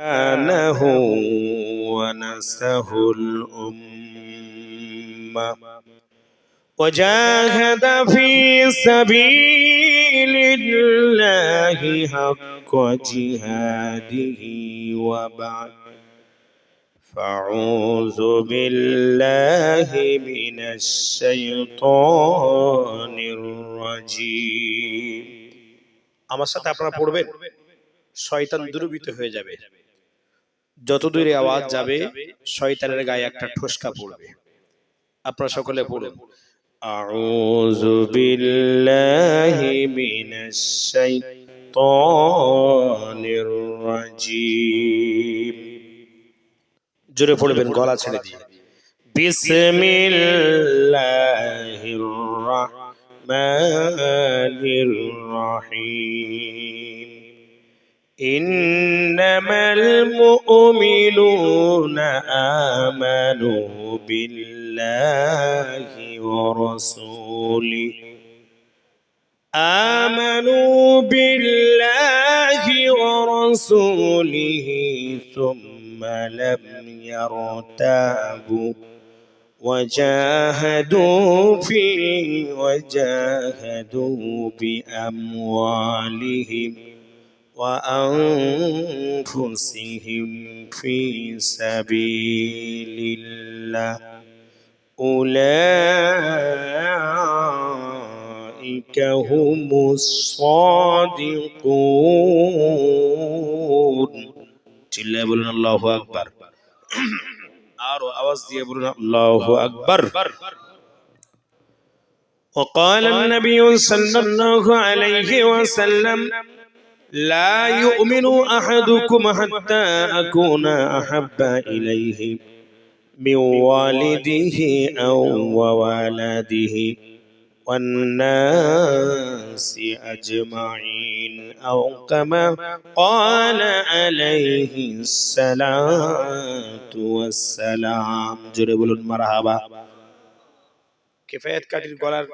سبحانه ونسه الأمة وجاهد في سبيل الله حق جهاده وبعد فاعوذ بالله من الشيطان الرجيم আমার সাথে আপনারা পড়বেন শয়তান দুর্বৃত হয়ে যাবে যত দূরে আওয়াজ যাবে শয়তানের গায়ে একটা ঠোসকা পড়বে আপনারা সকলে পড়ুন أعوذ بالله من الشيطان الرجيم জোরে পড়বেন গলা ছেড়ে দিয়ে বিসমিল্লাহির রহমানির রহিম إنما المؤمنون آمنوا بالله ورسوله. آمنوا بالله ورسوله ثم لم يرتابوا وجاهدوا في وجاهدوا بأموالهم. وأنفسهم في سبيل الله أولئك هم الصادقون চিল্লায় বলুন আল্লাহু আকবার আরো আওয়াজ দিয়ে বলুন আল্লাহু আকবার وقال النبي صلى الله عليه وسلم لا يؤمن أحدكم حتى أكون أحب إليه من والده أو وولده والناس أجمعين أو كما قال عليه الصلاة والسلام جرب المرحبا কেফায়াত কাটির গলার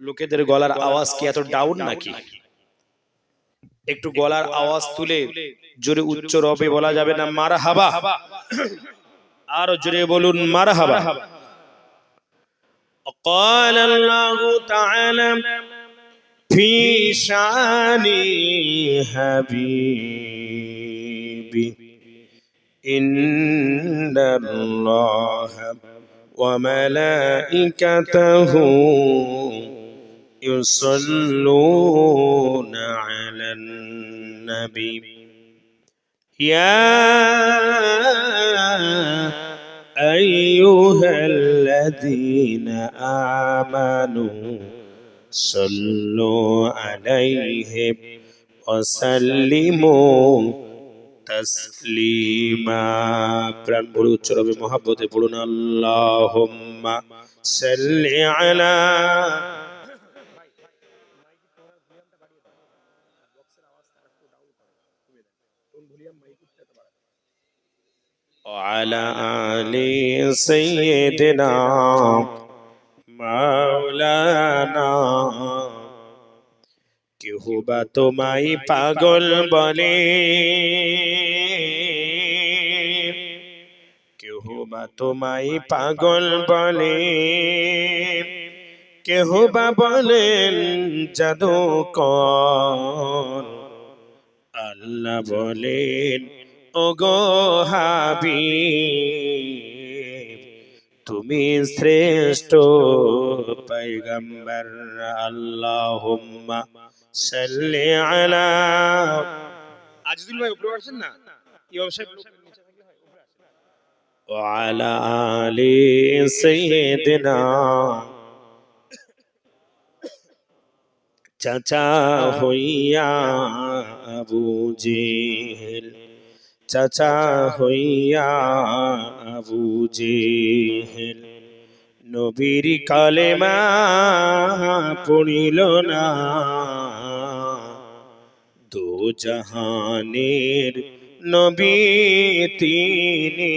লোকেদের গলার আওয়াজ কি এত ডাউন নাকি একটু গলার আওয়াজ তুলে জোরে উচ্চ রবে বলা যাবে না মারা হাবা আর জোরে বলুন মারা হাবা قال الله تعالى في شان حبيبي إن الله وملائكته يصلون على النبي يا أيها الذين آمنوا صلوا عليه وسلموا تسليما প্রাণ ভরে উচ্চ রবে মহাব্বতে পড়ুন আল্লাহুম্মা সাল্লি আলা وعلى آل سيدنا মাওলানা কেহ বা তোমায় পাগল বলে কেহ বা তোমায় পাগল বলে কেহ বা বলেন জাদু কর আল্লাহ বলেন ওগো হাবি তুমি শ্রেষ্ঠ পৈগম্বর আল্লাহুম্মা সাল্লি আলা আজিজুল ভাই উপরে আসেন না ইমাম সাহেব وعلى آل سيدنا চাচা হইয়া আবু জেহেল চাচা হইয়া জেহেল নবীর কালেমা পড়িল না। দো জাহানের নবী তিনি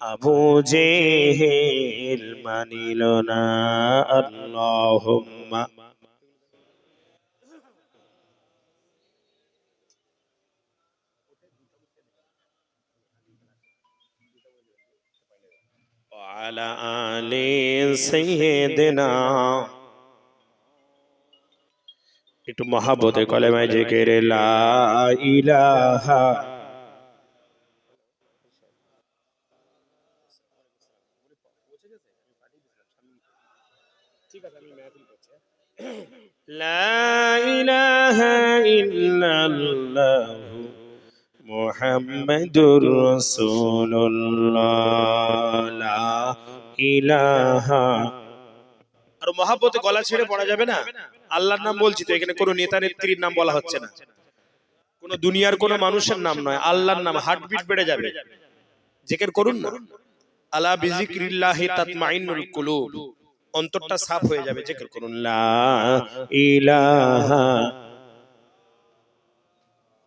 আবু জেহেল মানিল না। আল্লাহুম্মা وعلى آل سيدنا একটু মহাব্বতে কলেমায় জিকির লা ইলাহা لا إله إلا الله মোহাম্মদুর রসুল্লাহ ইলাহা। আর মহাপতে গলা ছেড়ে পড়া যাবে না? আল্লাহর নাম বলছি তো, এখানে কোনো নেতা নেত্রীর নাম বলা হচ্ছে না। কোনো দুনিয়ার কোনো মানুষের নাম নয়, আল্লাহর নাম হার্টবিট বেড়ে যাবে। জিকির করুন না। আলা বিজিক্রিল্লাহি তাতমাইনুল কুলুব। অন্তরটা সাফ হয়ে যাবে, জিকির করুন। লা ইলাহা।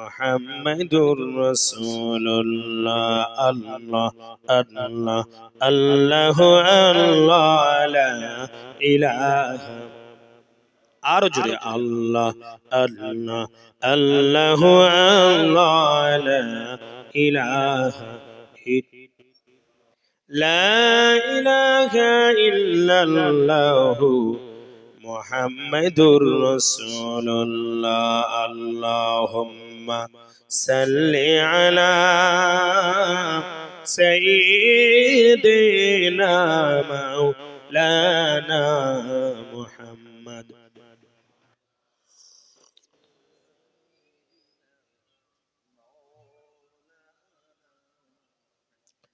محمد رسول الله الله الله الله الله لا إله আরো জোরে আল্লাহ আল্লাহ আল্লাহ আল্লাহ লা ইলাহা লা ইলাহা ইল্লাল্লাহু মুহাম্মাদুর রাসূলুল্লাহ আল্লাহুম্মা সাল্লি আলা সাইয়্যিদিনা মাওলানা মুহাম্মদ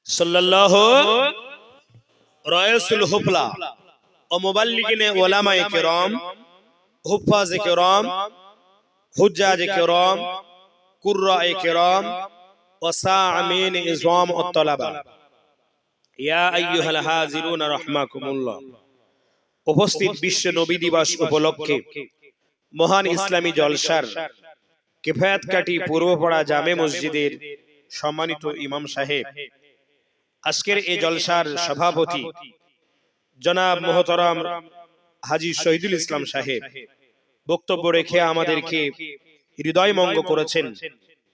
সাল্লাল্লাহু রায়াসুল হুফলা ও মুবাল্লিগিনে ওলামায়ে কেরাম, হুফাজে কেরাম, হুজ্জাজে কেরাম কেরাম ও সাআমিন ইজওয়াম ও ইয়া আইয়ুহাল রাহমাকুমুল্লাহ। উপস্থিত বিশ্ব নবী দিবস উপলক্ষে মহান ইসলামী জলসার কিফায়াত কাটি পূর্বপাড়া জামে মসজিদের সম্মানিত ইমাম সাহেব, আজকের এই জলসার সভাপতি জনাব মোহতরম হাজি শহীদুল ইসলাম সাহেব। বক্তব্য রেখে আমাদেরকে হৃদয়মঙ্গ করেছেন।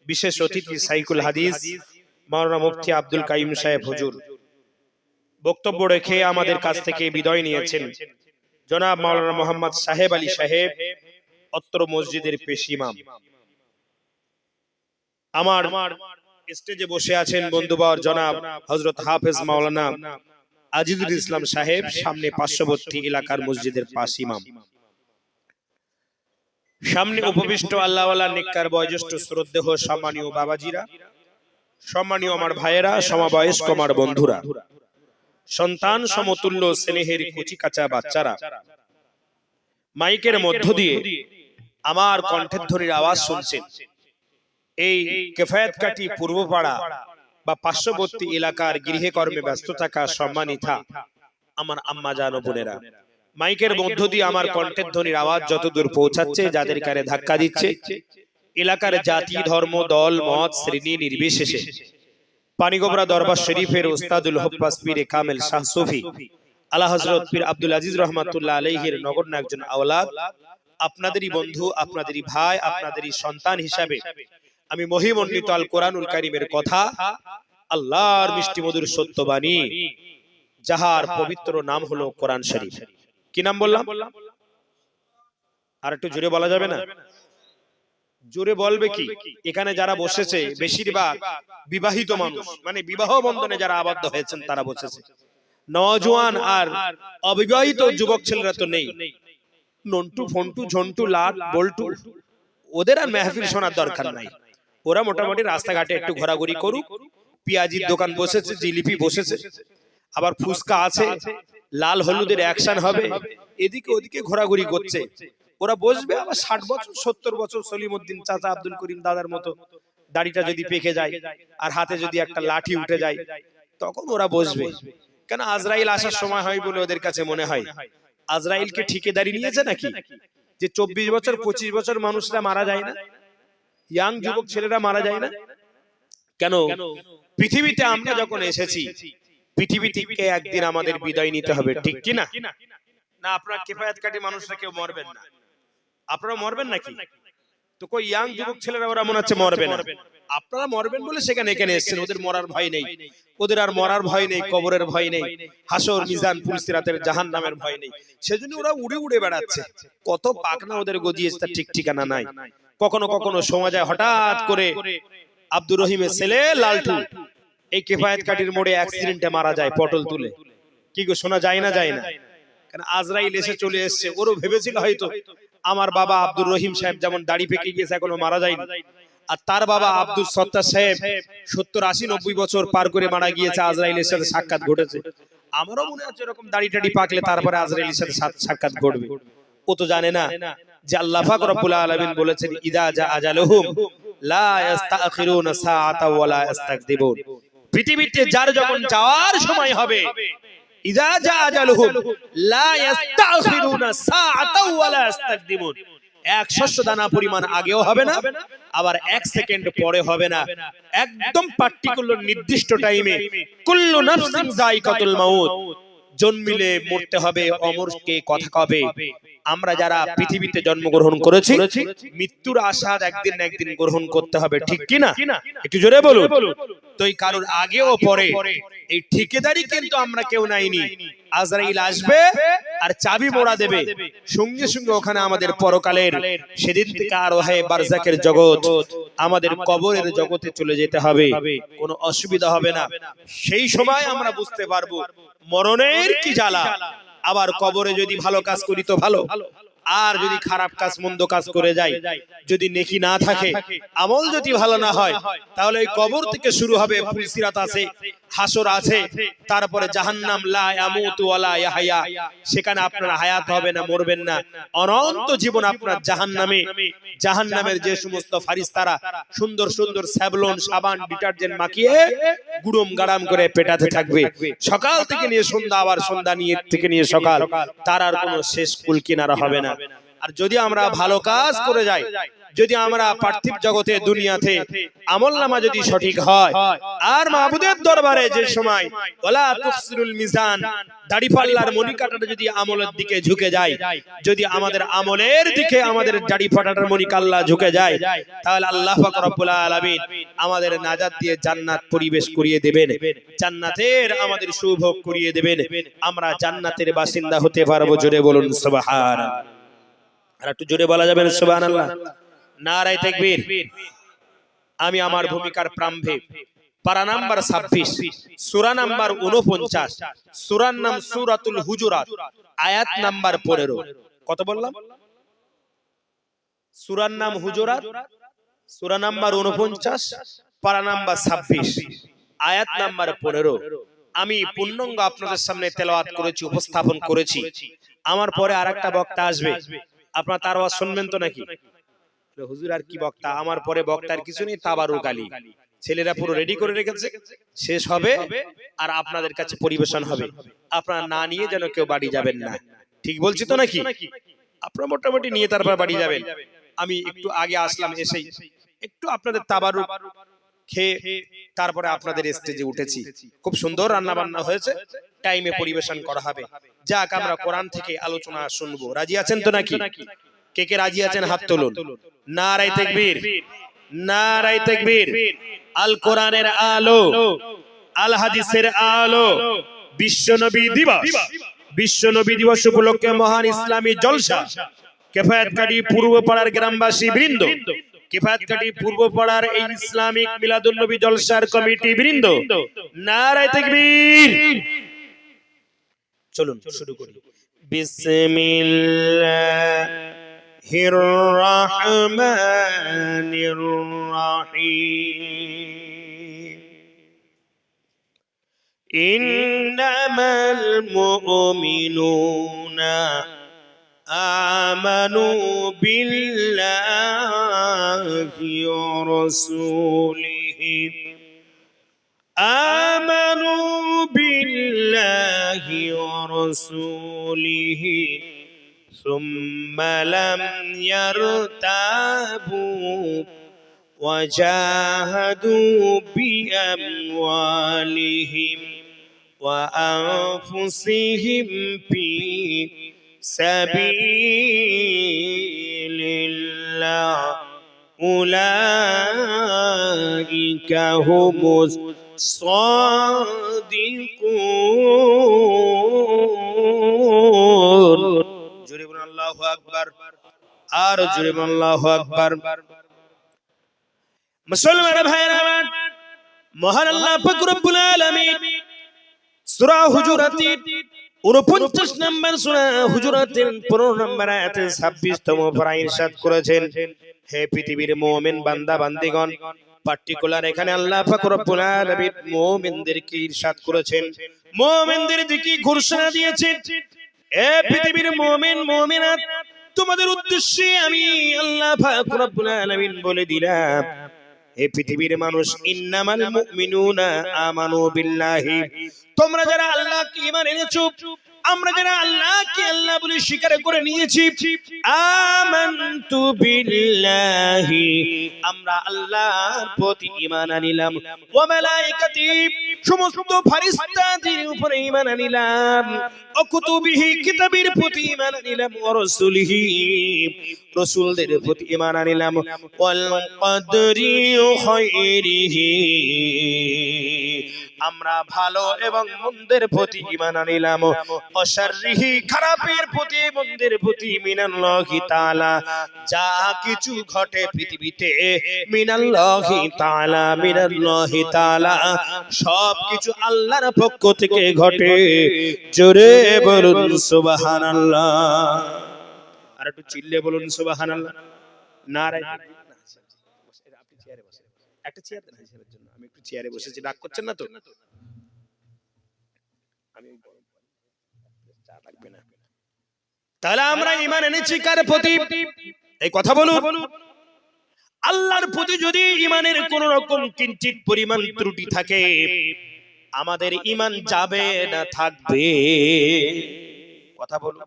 বিশেষ অতিথি সাইকুল হাদিস মাওলানা মুফতি আব্দুল কাইম সাহেব হুজুর। বক্তব্য রেখে আমাদের কাছ থেকে বিদায় নিয়েছেন জনাব মাওলানা মোহাম্মদ সাহেব আলী সাহেব অত্র মসজিদের পেশ ইমাম। আমার স্টেজে বসে আছেন বন্ধুবর জনাব হজরত হাফেজ মাওলানা আজিজুল ইসলাম সাহেব সামনে পার্শ্ববর্তী এলাকার মসজিদের পাশ ইমাম। সামনে উপবিষ্ট আল্লাহওয়ালা নিকার বয়োজ্যেষ্ঠ শ্রদ্ধেহ সম্মানীয় বাবাজিরা, সম্মানীয় আমার ভাইয়েরা, সমবয়স্ক আমার বন্ধুরা, সন্তান সমতুল্য স্নেহের কুচি কাঁচা বাচ্চারা, মাইকের মধ্য দিয়ে আমার কণ্ঠের ধ্বনির আওয়াজ শুনছেন। এই কেফায়াত কাটি পূর্বপাড়া বা পার্শ্ববর্তী এলাকার গৃহে কর্মে ব্যস্ত থাকা সম্মানিতা আমার আম্মা জানো বোনেরা। মাইকের মধ্য দিয়ে আমার কণ্ঠের ধ্বনির আওয়াজ যতদূর পৌঁছাচ্ছে যাদের কারে ধাক্কা দিচ্ছে এলাকার জাতি ধর্ম দল মত শ্রেণি নির্বিশেষে। পানিগোবরা দরবার শরীফের ওস্তাদুল হব্বাস পীরে কামেল শাহ সুফি। আলা হজরত পীর আব্দুল আজিজ রহমাতুল্লাহ আলাইহির নগণ্য একজন আওলাদ আপনাদেরই বন্ধু আপনাদেরই ভাই আপনাদেরই সন্তান হিসাবে। আমি মহিমন্ডিত আল কোরআনুল কারিমের কথা আল্লাহর মিষ্টি মধুর সত্যবাণী। যাহার পবিত্র নাম হলো কোরআন শরীফ কি নাম বললাম? আর একটু জোরে বলা যাবে না? জোরে বলবে কি? এখানে যারা বসেছে, বেশিরভাগ বিবাহিত মানুষ মানে বিবাহ বন্ধনে যারা আবদ্ধ হয়েছেন, তারা বসেছে। নজওয়ান আর অবিবাহিত যুবক ছেলেরা তো নেই। নন্টু, ফন্টু, ঝন্টু, লাট, বল্টু, ওদের আর মেহফিল শোনার দরকার নাই। ওরা মোটামুটি রাস্তাঘাটে একটু ঘোরাঘুরি করুক, পেঁয়াজির দোকান বসেছে, জিলিপি বসেছে, আবার ফুচকা আছে লাল হলুদের অ্যাকশন হবে। এদিকে ওদিকে ঘোরাঘুরি করছে। ওরা বসবে আবার ষাট বছর সত্তর বছর সলিমুদ্দিন চাচা আব্দুল করিম দাদার মতো। দাড়িটা যদি পেকে যায় আর হাতে যদি একটা লাঠি উঠে যায় তখন ওরা বসবে। কেন আজরাইল আসার সময় হয় বলে ওদের কাছে মনে হয়? আজরাইলকে ঠিকেদারি নিয়েছে নাকি? যে চব্বিশ বছর পঁচিশ বছর মানুষরা মারা যায় না? ইয়াং যুবক ছেলেরা মারা যায় না? কেন? পৃথিবীতে আমরা যখন এসেছি পৃথিবী থেকে একদিন আমাদের বিদায় নিতে হবে, ঠিক কি না না আপনার কেফায়াত কাটে মানুষরা কেউ মরবেন না। আপনারা মরবেন নাকি? তো কই ইয়াং যুবক ছেলেরা, ওরা মনে হচ্ছে মরবে না। আপনারা মরবেন বলে সেখানে এখানে এসেছেন, ওদের মরার ভয় নেই। ওদের আর মরার ভয় নেই, কবরের ভয় নেই, হাসর, মিজান পুলসিরাতের জাহান নামের ভয় নেই। সেজন্য ওরা উড়ে উড়ে বেড়াচ্ছে। কত পাকনা ওদের গজিয়েছে, তার ঠিক ঠিকানা নাই। কখনো কখনো যায় হঠাৎ করে আব্দুর রহিমের ছেলে লালটু এই কেফায়েত কাটির মোড়ে অ্যাক্সিডেন্টে মারা যায় পটল তুলে। কি গো শোনা যায় না যায় না? কারণ আজরাইল এসে চলে এসেছে ওরও ভেবেছিল হয়তো আমার বাবা আব্দুর রহিম সাহেব যেমন দাড়ি পেকে গিয়েছে এখনও মারা যায়নি। আর তার বাবা আব্দুল সত্তার সাহেব সত্তর আশি নব্বই বছর পার করে মারা গিয়েছে আজরাইলের সাথে সাক্ষাৎ ঘটেছে। আমারও মনে হচ্ছে এরকম দাড়ি টাড়ি পাকলে তারপরে আজরাইলের সাথে সাক্ষাৎ ঘটবে। ও তো জানে না যে আল্লাহ পাক রব্বুল আলামিন বলেছেন ইদা জা আজালুহুম লা ইস্তাখিরুনা সাআতা ওয়া লা ইস্তাকদিবুন পৃথিবীতে যার যখন যাওয়ার সময় হবে ইজা যা আজালুহুম লা এক শস্য দানা পরিমাণ আগেও হবে না আবার এক সেকেন্ড পরে হবে না। একদম পার্টিকুলার নির্দিষ্ট টাইমে কুল্লু নাফসিন যায়কাতুল মাউত। জন্মিলে মরতে হবে অমরকে কথা কবে? আমরা যারা পৃথিবীতে জন্মগ্রহণ করেছি মৃত্যুর আশা একদিন না একদিন গ্রহণ করতে হবে ঠিক কি না? একটু জোরে বলুন। তো এই কারোর আগে ও পরে। এই ঠিকাদারি কিন্তু আমরা কেউ নাইনি। আজরাইল আসবে আর চাবি মোড়া দেবে। সঙ্গে সঙ্গে ওখানে আমাদের পরকালের সেদিন থেকে আর হয় বারজাকের জগৎ। আমাদের কবরের জগতে চলে যেতে হবে। কোনো অসুবিধা হবে না। সেই সময় আমরা বুঝতে পারব মরণের কি জ্বালা? আবার কবরে যদি ভালো কাজ করি তো ভালো। আর যদি খারাপ কাজ মন্দ কাজ করে যায় যদি নেকি না থাকে আমল যদি ভালো না হয় তাহলে এই কবর থেকে শুরু হবে ফুলসিরাত আছে হাসর আছে তারপরে জাহান্নাম লা ইয়ামুতু ওয়ালা ইয়াহয়া সেখানে আপনার হায়াত হবে না মরবেন না। অনন্ত জীবন আপনার জাহান্নামে। জাহান্নামের যে সমস্ত ফারিস্তারা সুন্দর সুন্দর স্যাভলন সাবান ডিটারজেন্ট মাখিয়ে গুড়ম গাড়াম করে পেটাতে থাকবে। সকাল থেকে নিয়ে সন্ধ্যা আবার সন্ধ্যা নিয়ে থেকে নিয়ে সকাল। তার আর কোনো শেষ কুল কিনারা হবে না আর যদি আমরা ভালো কাজ করে যাই যদি আমরা পার্থিব জগতে দুনিয়াতে আমল নামা যদি সঠিক হয় আর মাহবুদের দরবারে যে সময় ওলা তুফসিরুল মিজান দাড়ি পাল্লার মনি কাটাটা যদি আমলের দিকে ঝুঁকে যায় যদি আমাদের আমলের দিকে আমাদের দাড়ি ফাটাটার মনি কাল্লা ঝুঁকে যায় তাহলে আল্লাহ পাক রব্বুল আলামিন আমাদের নাজাত দিয়ে জান্নাত পরিবেশ করিয়ে দেবেন জান্নাতের আমাদের সুভোগ করিয়ে দেবেন আমরা জান্নাতের বাসিন্দা হতে পারব জোরে বলুন সুবহান আর একটু জোরে বলা যাবে সুবহানাল্লাহ। নারায় তাকবীর। আমি আমার ভূমিকার প্রারম্ভে। পারা নাম্বার ছাব্বিশ। সুরা নাম্বার উনপঞ্চাশ সুরার নাম সুরাতুল হুজুরাত। আয়াত নাম্বার পনেরো। কত বললাম? সুরার নাম হুজুরাত। সুরা নাম্বার উনপঞ্চাশ পারা নাম্বার ছাব্বিশ। আয়াত নাম্বার পনেরো। আমি পূর্ণাঙ্গ আপনাদের সামনে তেলাওয়াত করেছি উপস্থাপন করেছি। আমার পরে আর একটা বক্তা আসবে। আপনার তার আওয়াজ শুনবেন তো নাকি? হুজুর আর কি বক্তা? আমার পরে বক্তার কিছু নেই তাবারু আলী। ছেলেরা পুরো রেডি করে রেখেছে শেষ হবে আর আপনাদের কাছে পরিবেশন হবে। আপনারা না নিয়ে যেন কেউ বাড়ি যাবেন না। ঠিক বলছি তো নাকি? আপনারা মোটামুটি নিয়ে তারপর বাড়ি যাবেন। আমি একটু আগে আসলাম এসেই। একটু আপনাদের তাবারুক খেয়ে তারপরে আপনাদের স্টেজে উঠেছি। খুব সুন্দর রান্না বান্না হয়েছে টাইমে পরিবেশন করা হবে। যাক, আমরা কোরআন থেকে আলোচনা শুনব। রাজি আছেন তো নাকি? কে কে রাজি আছেন হাত তুলুন। নারাই তাকবীর। নারাই তাকবীর। আল কোরআনের আলো। আল হাদিসের আলো। বিশ্ব নবী দিবস। বিশ্ব নবী দিবস উপলক্ষে মহান ইসলামী জলসা। কেফায়াতকারী পূর্ব পাড়ার গ্রামবাসী বৃন্দ। কিফাতকাটি পূর্বপাড়ার এই ইসলামিক মিলাদুল নবী জলসার কমিটি বৃন্দ, নারায় তাকবীর। চলুন, শুরু করি। বিসমিল্লাহির রাহমানির রাহিম ইন্নামাল মুমিনুনা آمنوا بالله ورسوله. آمنوا بالله ورسوله. ثم لم يرتابوا وجاهدوا بأموالهم وأنفسهم في سبيل الله أولئك هم الصادقون জোরে বলুন আল্লাহু আকবার আর জোরে বলুন আল্লাহু আকবার মুসলমান ভাইরা আমার মহান আল্লাহ পাক রব্বুল আলামিন সূরা হুজুরাতের 49 নম্বর সূরা হুজুরাতের 15 নম্বর আয়াতে 26 তম ইরশাদ করেছেন। হে পৃথিবীর মুমিন বান্দা, বান্দিগণ পার্টিকুলার এখানে আল্লাহ পাক রব্বুল আলামিন মুমিনদেরকে ইরশাদ করেছেন। মুমিনদের দিকে ঘোষণা দিয়েছেন, এ পৃথিবীর মুমিন, মুমিনাত, তোমাদের উদ্দেশ্যে আমি আল্লাহ পাক রব্বুল আলামিন বলে দিলাম, হে পৃথিবীর মানুষ, ইন্নামাল মুমিনুনা আমানু বিল্লাহি। তোমরা যারা আল্লাহ ইমান এনেছো আমরা যারা আল্লাহকে আল্লাহ বলে স্বীকার করে নিয়েছি, আমানতু বিল্লাহি। আমরা আল্লাহর প্রতি ঈমান আনিলাম, ওয়া মালাইকাতি সমস্ত ফারিস্তাদের উপরে ঈমান আনিলাম, ও কুতুবিহি, কিতাবের প্রতি ঈমান আনিলাম ওয়া রাসূলিহি, রাসূলদের প্রতি ঈমান আনিলাম। ওয়াল কদরি খায়রিহি। আমরা ভালো এবং মন্দের প্রতি ঈমান আনিলাম। অশাররিহি খারাপের প্রতি মন্দের প্রতি, মিনাল্লাহি তাআলা। যা কিছু ঘটে পৃথিবীতে, মিনাল্লাহি তাআলা মিনাল্লাহি তাআলা। সব কিছু আল্লাহর পক্ষ থেকে ঘটে। জোরে বলুন, সুবহানাল্লাহ। আর একটু চিল্লে বলুন, সুবহানাল্লাহ। নারায় আপনি চেয়ারে বসেন। একটা চেয়ার দেন আমি একটু চেয়ারে বসেছি। রাগ করছেন না তো? আমি তাহলে আমরা ইমান এনেছি কার প্রতি? এই কথা বলুন। আল্লাহর প্রতি যদি ইমানের কোন রকম কিঞ্চিত পরিমাণ ত্রুটি থাকে আমাদের ইমান যাবে না থাকবে। কথা বলুন।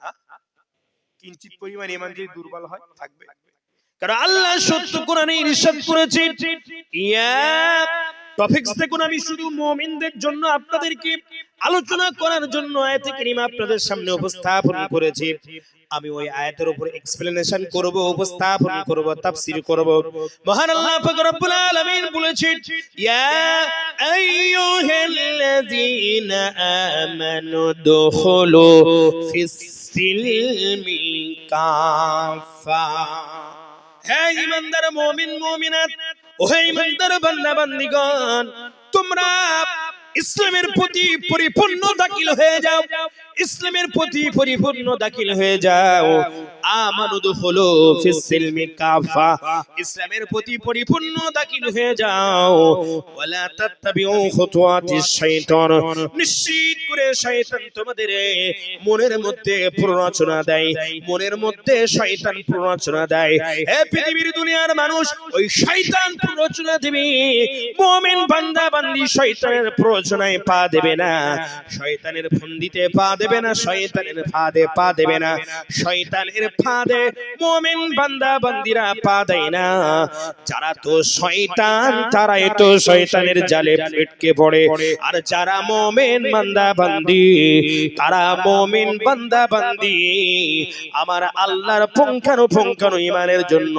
হ্যাঁ? কিঞ্চিত পরিমাণ ইমান যদি দুর্বল হয় থাকবে। কারণ আল্লাহ সত্য কোরআনে ইরশাদ করেছেন। ইয়া টপিকস দেখুন আমি শুধু মুমিনদের জন্য আপনাদেরকে আলোচনা করার জন্য আয়াতে কারিমা আপনাদের সামনে উপস্থাপন করেছি। আমি ওই আয়াতের উপর এক্সপ্লেনেশন করব উপস্থাপন করব তাফসীর করব। মহান আল্লাহ পাক রব্বুল আলামিন বলেছেন ইয়া আইয়ুহাল্লাযীনা আমানু দুখুলু ফিস সিলমি কাফা হে ইমানদার মোমিনাত মুমিনাত ও হে ইমানদার বান্দা বান্দিগণ তোমরা ইসলামের প্রতি পরিপূর্ণ দাখিল হয়ে যাও। ইসলামের প্রতি পরিপূর্ণ দাখিল হয়ে যাও। আমানুদ হলো ফিস সিলমি কাফা। ইসলামের প্রতি পরিপূর্ণ দাখিল হয়ে যাও। ওয়ালা তাত্তাবিউ খুতুওয়াতিশ শাইতান। নিশ্চিত করে শয়তান তোমাদের মনের মধ্যে প্ররোচনা দেয়। মনের মধ্যে শয়তান প্ররোচনা দেয়। হে পৃথিবীর দুনিয়ার মানুষ ওই শয়তান প্ররোচনা দিবে। মুমিন, বান্দা, বান্দি, শয়তানের প্ররোচনায় পা দেবে না। শয়তানের ফন্দিতে পা দেবে না, শয়তানের ফাঁদে পা দেবে না। শয়তানের ফাঁদে মুমিন বান্দা বান্দিরা পা দেয় না। যারা তো শয়তান, তারাই তো শয়তানের জালে ফিটকে পড়ে। আর যারা মুমিন বান্দা বান্দি, তারা মুমিন বান্দা বান্দি। আমার আল্লাহর পুঙ্খানু পুঙ্খানু ইমানের জন্য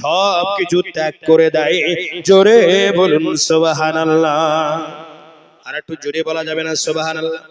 সব কিছু ত্যাগ করে দেয়। জোরে বলুন, সুবহানাল্লাহ। আর একটু জোরে বলা যাবে না সুবহানাল্লাহ।